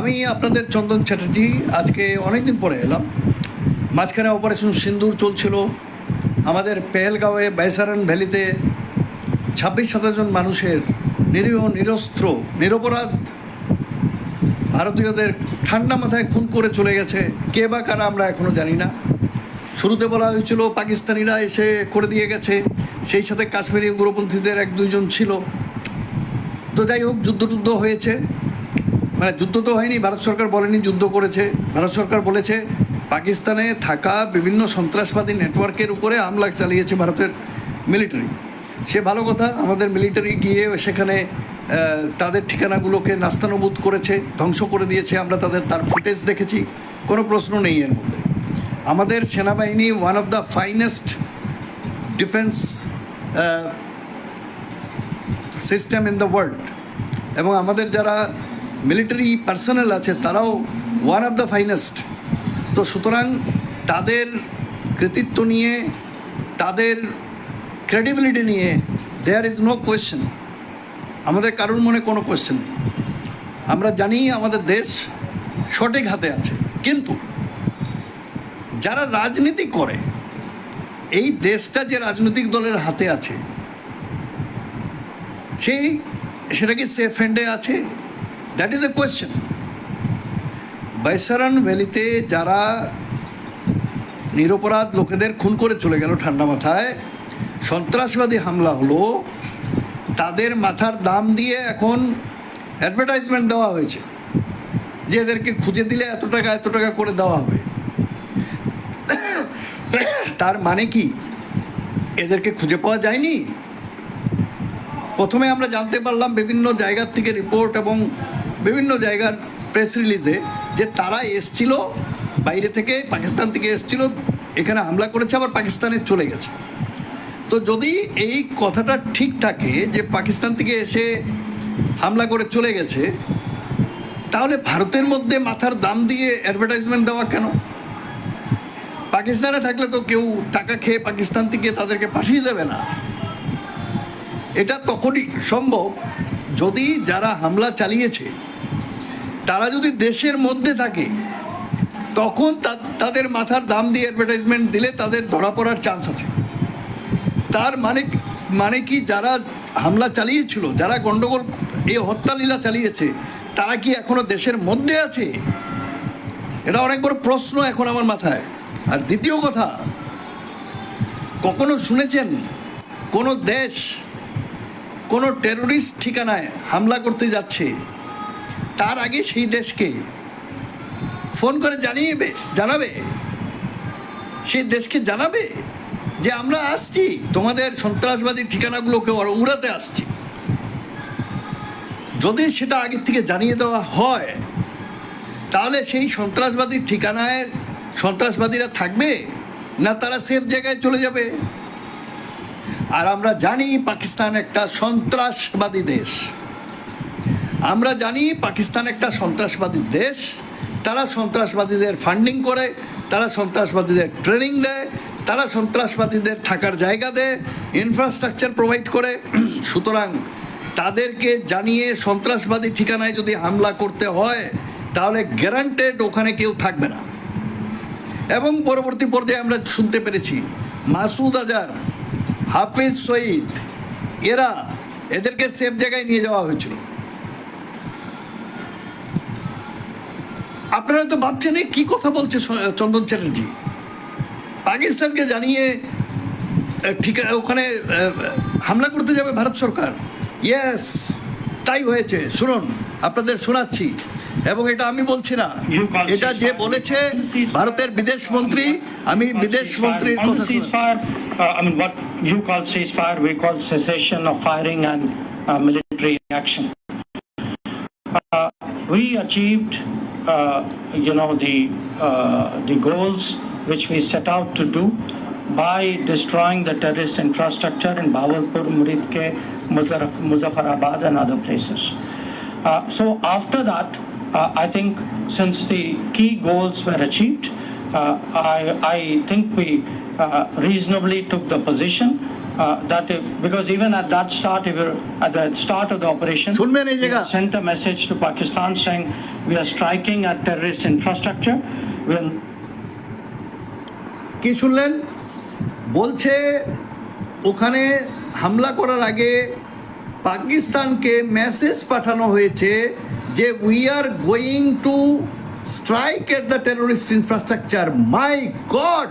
আমি আপনাদের চন্দন চ্যাটার্জি, আজকে অনেক দিন পরে এলাম। মাঝখানে অপারেশন সিন্দুর চলছিল। আমাদের পেহেলগাঁওয়ে বাইসারান ভ্যালিতে ছাব্বিশ, সাতাশ জন মানুষের নিরীহ, নিরস্ত্র, নিরপরাধ ভারতীয়দের ঠান্ডা মাথায় খুন করে চলে গেছে। কে বা কারা আমরা এখনও জানি না। শুরুতে বলা হয়েছিল পাকিস্তানিরা এসে করে দিয়ে গেছে। সেই সাথে কাশ্মীরি উগ্রপন্থীদের এক দুইজন ছিল। তো যাই হোক যুদ্ধ টুদ্ধ হয়েছে। মানে যুদ্ধ তো হয়নি, ভারত সরকার বলেনি যুদ্ধ করেছে। ভারত সরকার বলেছে পাকিস্তানে থাকা বিভিন্ন সন্ত্রাসবাদী নেটওয়ার্কের উপরে হামলা চালিয়েছে ভারতের মিলিটারি সে ভালো কথা, আমাদের মিলিটারি গিয়ে সেখানে তাদের ঠিকানাগুলোকে নাস্তানুবুদ করেছে, ধ্বংস করে দিয়েছে, আমরা তাদের, তার ফুটেজ দেখেছি, কোনো প্রশ্ন নেই এর মধ্যে। আমাদের সেনাবাহিনী one of the finest defence system in the world এবং আমাদের যারা মিলিটারি পার্সোনাল আছে, তারাও ওয়ান অফ দ্য ফাইনেস্ট তো সুতরাং তাদের কৃতিত্ব নিয়ে, তাদের ক্রেডিবিলিটি নিয়ে দেয়ার ইজ নো কোয়েশ্চেন আমাদের কারোর মনে কোনো কোয়েশ্চেন নেই। আমরা জানি আমাদের দেশ সঠিক হাতে আছে। কিন্তু যারা রাজনীতি করে, এই দেশটা যে রাজনৈতিক দলের হাতে আছে, সেই, সেটা কি সেফ হ্যান্ডে আছে? That is a question Baisaran ভ্যালিতে যারা নিরপরাধ লোকেদের খুন করে চলে গেল ঠান্ডা মাথায়, সন্ত্রাসবাদী হামলা হলো, তাদের মাথার দাম দিয়ে এখন অ্যাডভার্টাইজমেন্ট দেওয়া হয়েছে যে এদেরকে খুঁজে দিলে এত টাকা এত টাকা করে দেওয়া হবে। তার মানে কি? এদেরকে খুঁজে পাওয়া যায়নি? প্রথমে আমরা জানতে পারলাম বিভিন্ন জায়গার থেকে রিপোর্ট এবং বিভিন্ন জায়গার প্রেস রিলিজে যে তারা এসছিল, বাইরে থেকে পাকিস্তান থেকে এসছিল, এখানে হামলা করেছে, আবার পাকিস্তানে চলে গেছে। তো যদি এই কথাটা ঠিক থাকে যে পাকিস্তান থেকে এসে হামলা করে চলে গেছে, তাহলে ভারতের মধ্যে মাথার দাম দিয়ে অ্যাডভার্টাইজমেন্ট দেওয়া কেন? পাকিস্তানে থাকলে তো কেউ টাকা খেয়ে পাকিস্তান থেকে তাদেরকে পাঠিয়ে দেবে না। এটা তখনই সম্ভব যদি যারা হামলা চালিয়েছে তারা যদি দেশের মধ্যে থাকে, তখন তাদের মাথার দাম দিয়ে অ্যাডভার্টাইজমেন্ট দিলে তাদের ধরা পড়ার চান্স আছে। তার মানে মানে কি যারা হামলা চালিয়েছিল, যারা গন্ডগোল, এই হত্যালীলা চালিয়েছে, তারা কি এখনও দেশের মধ্যে আছে? এটা অনেক বড় প্রশ্ন এখন আমার মাথায়। আর দ্বিতীয় কথা, কখনো শুনেছেন, কোনো দেশ কোনো টেরোরিস্ট ঠিকানায় হামলা করতে যাচ্ছে তার আগে সেই দেশকে ফোন করে জানিয়েবে জানাবে? সেই দেশকে জানাবে যে আমরা আসছি। তোমাদের সন্ত্রাসবাদী ঠিকানাগুলোকে উড়াতে আসছি। যদি সেটা আগের থেকে জানিয়ে দেওয়া হয়, তাহলে সেই সন্ত্রাসবাদীর ঠিকানায় সন্ত্রাসবাদীরা থাকবে না তারা সেফ জায়গায় চলে যাবে? আর আমরা জানি পাকিস্তান একটা সন্ত্রাসবাদী দেশ। আমরা জানি পাকিস্তান একটা সন্ত্রাসবাদী দেশ। তারা সন্ত্রাসবাদীদের ফান্ডিং করে, তারা সন্ত্রাসবাদীদের ট্রেনিং দেয়, তারা সন্ত্রাসবাদীদের থাকার জায়গা দেয় ইনফ্রাস্ট্রাকচার প্রোভাইড করে। সুতরাং তাদেরকে জানিয়ে সন্ত্রাসবাদী ঠিকানায় যদি হামলা করতে হয়, তাহলে গ্যারান্টেড ওখানে কেউ থাকবে না। এবং পরবর্তী পর্যায়ে আমরা শুনতে পেরেছি, মাসুদ আজার হাফিজ সঈদ, এরা এদেরকে সেফ জায়গায় নিয়ে যাওয়া হয়েছিল। আপনারা তো ভাবছেন কি কথা বলছে চন্দন চ্যাটার্জি? পাকিস্তানকে জানিয়ে ঠিক ওখানে হামলা করতে যাবে ভারত সরকার। ইয়েস তাই হয়েছে। শুনুন আপনাদের শোনাচ্ছি। এবং এটা আমি বলছি না এটা যে বলেছে ভারতের বিদেশ মন্ত্রী আমি বিদেশ মন্ত্রীর কথা ceasefire, uh, we achieved, you know, the, uh, the goals which we set out to do by destroying the terrorist infrastructure in Bahawalpur, Muridke, Muzaffarabad Muzaffarabad and other places. Uh, So after that, uh, I think since the key goals were achieved, uh, I, I think we uh, reasonably took the position uh, that if, because even at that start, were, at the start of the operation, we sent a message to Pakistan saying we are striking at terrorist infrastructure. Are কি শুনলেন বলছে ওখানে হামলা করার আগে পাকিস্তানকে message পাঠানো হয়েছে যে we are going to strike at the terrorist infrastructure my god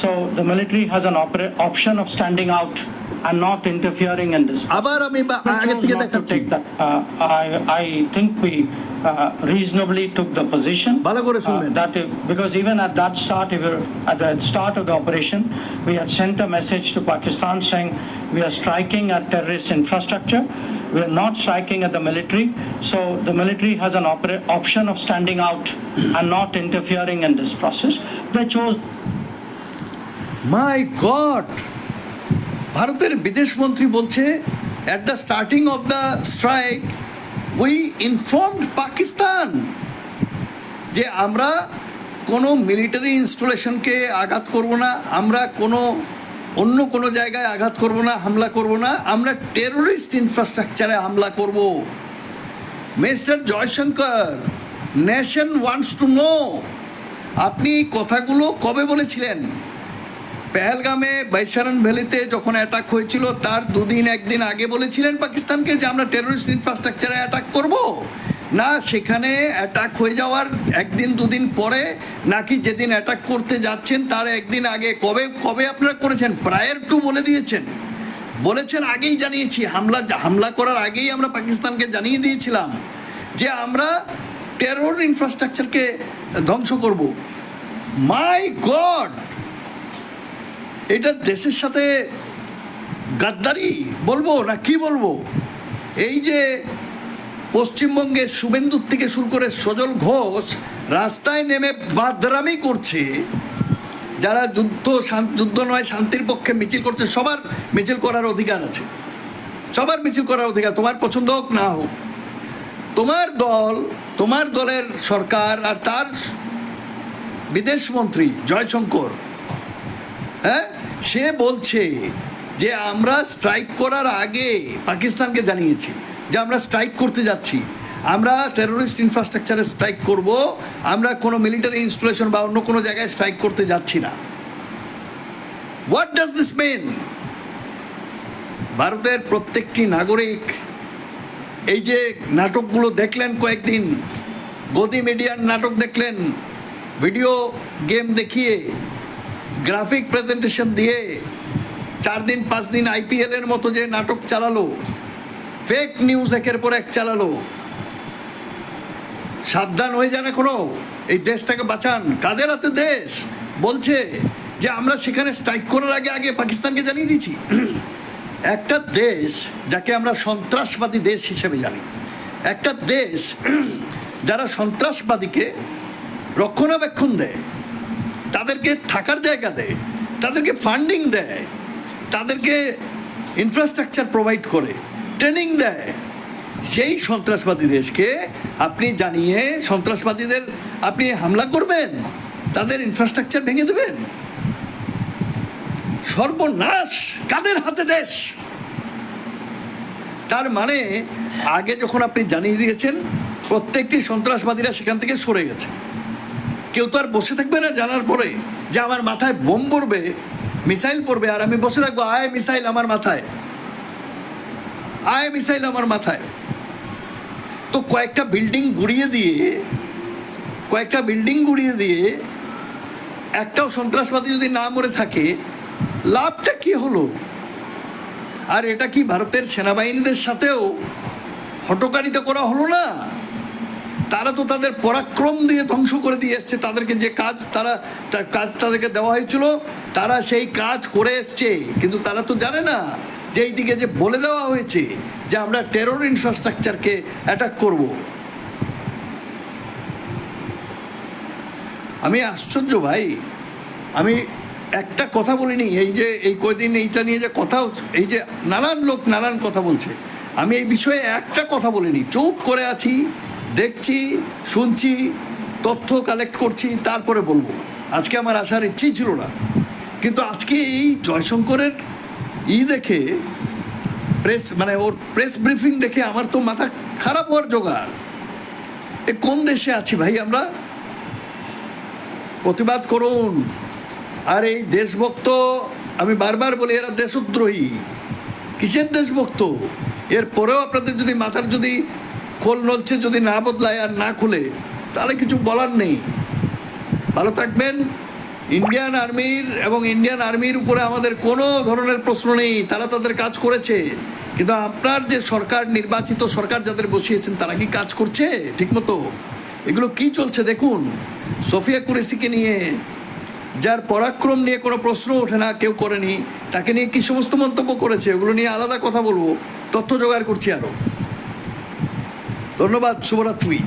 So the military has an opera- option of standing out and not interfering in this. আবার আমি বা- We আগের chose থেকে not to দেখাচ্ছি take that. Uh, I, I think we uh, reasonably took the position. ভালো করে uh, শুনবেন। That if, because even at that start, we were, at the start of the operation, we had sent a message to Pakistan saying we are striking at terrorist infrastructure. We are not striking at the military. So the military has an opera- option of standing out and not interfering in this process. They chose my god ভারতের বিদেশ মন্ত্রী বলছে at the starting of the strike we informed Pakistan যে আমরা কোনো military ইনস্টলেশনকে আঘাত করব না, আমরা কোনো অন্য কোনো জায়গায় আঘাত করব না, হামলা করব না, আমরা টেরোরিস্ট ইনফ্রাস্ট্রাকচারে হামলা করব। Mister Jaishankar nation wants to know আপনি কথাগুলো কবে বলেছিলেন? পেহেলগামে বাইসারান ভ্যালিতে যখন অ্যাটাক হয়েছিল, তার দুদিন একদিন আগে বলেছিলেন পাকিস্তানকে যে আমরা টেরোরিস্ট ইনফ্রাস্ট্রাকচারে অ্যাটাক করব। না, সেখানে অ্যাটাক হয়ে যাওয়ার একদিন, দুদিন পরে নাকি যেদিন অ্যাটাক করতে যাচ্ছেন, তার একদিন আগে। কবে কবে আপনারা করেছেন? প্রায়ের টু বলে দিয়েছেন। বলেছেন, আগেই জানিয়েছি। হামলা হামলা করার আগেই আমরা পাকিস্তানকে জানিয়ে দিয়েছিলাম যে আমরা টেরোর ইনফ্রাস্ট্রাকচারকে ধ্বংস করব। মাই গড এটা দেশের সাথে গাদ্দারি বলব না কি বলব? এই যে পশ্চিমবঙ্গে শুভেন্দুর থেকে শুরু করে সজল ঘোষ রাস্তায় নেমে বাদরামি করছে, যারা যুদ্ধ যুদ্ধ নয়, শান্তির পক্ষে মিছিল করছে, সবার মিছিল করার অধিকার আছে। সবার মিছিল করার অধিকার, তোমার পছন্দ হোক না হোক। তোমার দল, তোমার দলের সরকার আর তার বিদেশ মন্ত্রী জয়শঙ্কর হ্যাঁ? সে বলছে যে আমরা স্ট্রাইক করার আগে পাকিস্তানকে জানিয়েছি যে আমরা স্ট্রাইক করতে যাচ্ছি। আমরা টেরোরিস্ট ইনফ্রাস্ট্রাকচারে স্ট্রাইক করব, আমরা কোনো মিলিটারি ইনস্টলেশন বা অন্য কোনো জায়গায় স্ট্রাইক করতে যাচ্ছি না। হোয়াট ডাজ দিস মেন ভারতের প্রত্যেকটি নাগরিক এই যে নাটকগুলো দেখলেন কয়েকদিন, গদি মিডিয়ার নাটক দেখলেন ভিডিও গেম দেখিয়ে গ্রাফিক প্রেজেন্টেশন দিয়ে চার দিন, পাঁচ দিন আইপিএল এর মতো যে নাটক চালালো ফেক নিউজ একের পর এক চালালো। সাবধান হয়ে যান এখনও, এই দেশটাকে বাঁচান। কাদের হাতে দেশ? বলছে যে আমরা সেখানে স্ট্রাইক করার আগে আগে পাকিস্তানকে জানিয়ে দিচ্ছি একটা দেশ যাকে আমরা সন্ত্রাসবাদী দেশ হিসেবে জানি, একটা দেশ যারা সন্ত্রাসবাদীকে রক্ষণাবেক্ষণ দেয় তাদেরকে থাকার জায়গা দেয়, তাদেরকে ফান্ডিং দেয়, তাদেরকে ইনফ্রাস্ট্রাকচার প্রোভাইড করে ট্রেনিং দেয়। সেই সন্ত্রাসবাদী দেশকে আপনি জানিয়ে সন্ত্রাসবাদীদের আপনি হামলা করবেন, তাদের ইনফ্রাস্ট্রাকচার ভেঙে দেবেন। সর্বনাশ কাদের হাতে দেশ? তার মানে আগে যখন আপনি জানিয়ে দিয়েছেন, প্রত্যেকটি সন্ত্রাসবাদীরা সেখান থেকে সরে গেছে। কেউ তো আর বসে থাকবে না জানার পরে যে আমার মাথায় বোম পড়বে, মিসাইল পড়বে, আর আমি বসে থাকব, আয় মিসাইল আমার মাথায়। আয় মিসাইল আমার মাথায়। তো কয়েকটা বিল্ডিং গুড়িয়ে দিয়ে, কয়েকটা বিল্ডিং গুড়িয়ে দিয়ে একটাও সন্ত্রাসবাদী যদি না মরে থাকে, লাভটা কি হলো? আর এটা কি ভারতের সেনাবাহিনীদের সাথেও হটকারিতা করা হলো না? তারা তো তাদের পরাক্রম দিয়ে ধ্বংস করে দিয়ে এসছে। তাদেরকে যে কাজ তারা কাজ তাদেরকে দেওয়া হয়েছিল, তারা সেই কাজ করে এসছে। কিন্তু তারা তো জানে না যে এই দিকে যে বলে দেওয়া হয়েছে যে আমরা টেরর ইনফ্রাস্ট্রাকচারকে অ্যাটাক করব। আমি আশ্চর্য ভাই, আমি একটা কথা বলিনি, এই যে, এই কয়দিন এইটা নিয়ে যে কথা এই যে নানান লোক নানান কথা বলছে। আমি এই বিষয়ে একটা কথা বলিনি, চুপ করে আছি দেখছি, শুনছি, তথ্য কালেক্ট করছি, তারপরে বলব। আজকে আমার আসার ইচ্ছেই ছিল না। কিন্তু আজকে এই জয়শঙ্করের ই দেখে প্রেস মানে ওর প্রেস ব্রিফিং দেখে আমার তো মাথা খারাপ হওয়ার জোগাড়। এ কোন দেশে আছি ভাই আমরা? প্রতিবাদ করুন। আর এই দেশভক্ত, আমি বারবার বলি, এরা দেশদ্রোহী। কিসের দেশভক্ত? এর পরেও আপনাদের যদি মাথার যদি খোল নলছে যদি না বদলায় আর না খুলে, তাহলে কিছু বলার নেই। ভালো থাকবেন। ইন্ডিয়ান আর্মির এবং ইন্ডিয়ান আর্মির উপরে আমাদের কোনো ধরনের প্রশ্ন নেই, তারা তাদের কাজ করেছে। কিন্তু আপনার যে সরকার, নির্বাচিত সরকার যাদের বসিয়েছেন, তারা কি কাজ করছে? ঠিকমতো? এগুলো কি চলছে দেখুন। সোফিয়া কুরেসিকে নিয়ে, যার পরাক্রম নিয়ে কোনো প্রশ্ন ওঠে না, কেউ করেনি, তাকে নিয়ে কি সমস্ত মন্তব্য করেছে ওগুলো নিয়ে আলাদা কথা বলব। তথ্য জোগাড় করছি আরও ধন্যবাদ শুভরাত্রি।